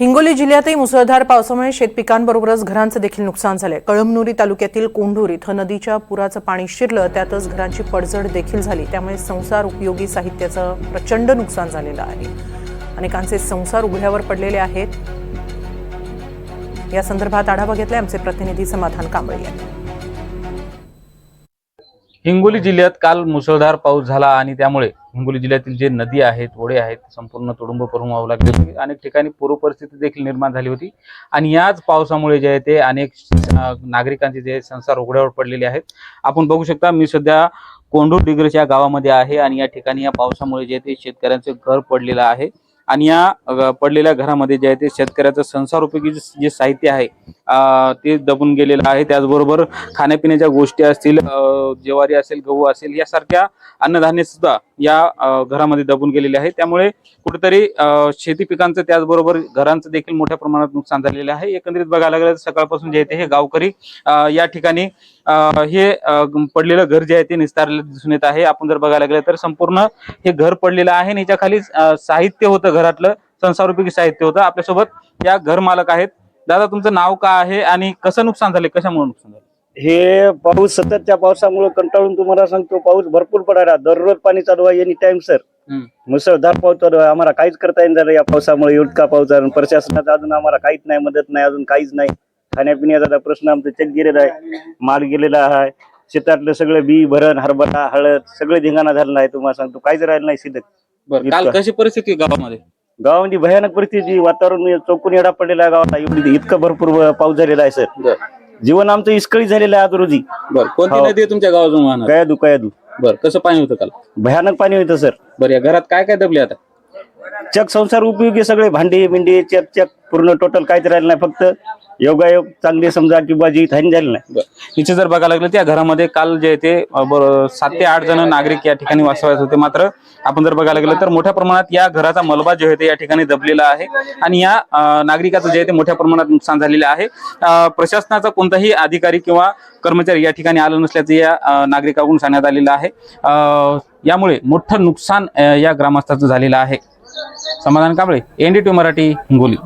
हिंगोली जिल्ह्यातही मुसळधार पावसामुळे शेतपिकांबरोबरच घरांचं देखील नुकसान झालंय. कळमनुरी तालुक्यातील कोंढूर इथं नदीच्या पुराचं पाणी शिरलं त्यातच घरांची पडझड देखील झाली. त्यामुळे संसार उपयोगी साहित्याचं प्रचंड नुकसान झालेलं आहे. अनेकांचे संसार उघड्यावर पडलेले आहेत. या संदर्भात आढावा घेतलाय आमचे प्रतिनिधी समाधान कांबळे यांनी. हिंगोली जिल्ह्यात काल मुसळधार पाऊस झाला आणि त्यामुळे हिंगोली जिल्ह्यातील जे नदी आहेत ओढे आहेत संपूर्ण तुडुंब करून व्हावं लागले होती. अनेक ठिकाणी पूर परिस्थिती देखील निर्माण झाली होती. आणि याच पावसामुळे जे आहे ते अनेक नागरिकांचे जे संसार उघड्यावर पडलेले आहेत. आपण बघू शकता मी सध्या कोंडूर डिग्रीच्या गावामध्ये आहे आणि या ठिकाणी या पावसामुळे जे आहे ते शेतकऱ्यांचं घर पडलेलं आहे. आणि या पडलेल्या घरामध्ये जे आहे ते शेतकऱ्याचं संसार उपयोगी जे साहित्य आहे ते दबून गेलेलं आहे. त्याचबरोबर खाण्यापिण्याच्या गोष्टी असतील ज्वारी असेल गहू असेल यासारख्या अन्नधान्य सुद्धा या घरामध्ये दबून गेलेले आहे त्यामुळे कुठेतरी शेती पिकांचं त्याचबरोबर घरांचं देखील मोठ्या प्रमाणात नुकसान झालेलं आहे. एकंदरीत बघायला गेलं तर सकाळपासून जे आहे हे गावकरी या ठिकाणी हे पडलेलं घर जे आहे ते निस्तारलेलं दिसून येत आहे. आपण जर बघायला गेलं तर संपूर्ण हे घर पडलेलं आहे आणि याच्या खाली साहित्य होतं घरातलं संसारोपयोगी साहित्य होतं. आपल्यासोबत या घर मालक आहेत दादा तुमचं नाव काय आहे आणि कसं नुकसान झाले कशामुळे नुकसान झालं हे पाऊस सततच्या पावसामुळे कंटाळून तुम्हाला सांगतो पाऊस भरपूर पडायला. दररोज पाणी चालू आहे एनी टाइम सर हम्म. मुसळधार पाऊस चालू आहे आम्हाला काहीच करता येईल झालं या पावसामुळे. इतका पाऊस आहे प्रशासनाचा अजून आम्हाला काहीच नाही मदत नाही अजून काहीच नाही. खाण्यापिण्याचा प्रश्न आमचा चेक गेलेला आहे. माल गेलेला आहे. शेतातलं सगळं बी भरण हरभरा हळद सगळं धिंगाणा झालेला आहे. तुम्हाला सांगतो काहीच राहिलं नाही शिल्लक. बरं काल. कशी परिस्थिती गावामध्ये? गावामध्ये भयानक परिस्थिती वातावरण चौकून येडा पडलेला आहे गावाला एवढी इतकं भरपूर पाऊस झालेला आहे सर. जीवन आमचं इसकळी झालेलं आहे आज रोजी. बर. कोणती हो. नदी आहे तुमच्या गावातून वाहणार? कयादू कयादू बर. कसं पाणी होतं काल? भयानक पाणी होतं सर. बरं या घरात काय काय दबले आता? चक संसार उपयोगी सगळे. भांडी बिंडी चक चक पूर्ण टोटल काहीच राहिलं नाही फक्त योगायोग चांगले समजा किंवा जी हानी झाली नाही. इथे जर बघायला लागलं त्या घरामध्ये काल जे आहे ते सात ते आठ जण नागरिक या ठिकाणी वास्तव्यात होते. मात्र आपण जर बघायला गेलं तर मोठ्या प्रमाणात या घराचा मलबा जे आहे ते या ठिकाणी दबलेला आहे. आणि या नागरिकाचं जे आहे ते मोठ्या प्रमाणात नुकसान झालेलं आहे. प्रशासनाचा कोणताही अधिकारी किंवा कर्मचारी या ठिकाणी आलं नसल्याचं या नागरिकाकडून सांगण्यात आलेलं आहे. यामुळे मोठं नुकसान या ग्रामस्थाचं झालेलं आहे. समाधान कांबळे एनडीटी मराठी हिंगोली.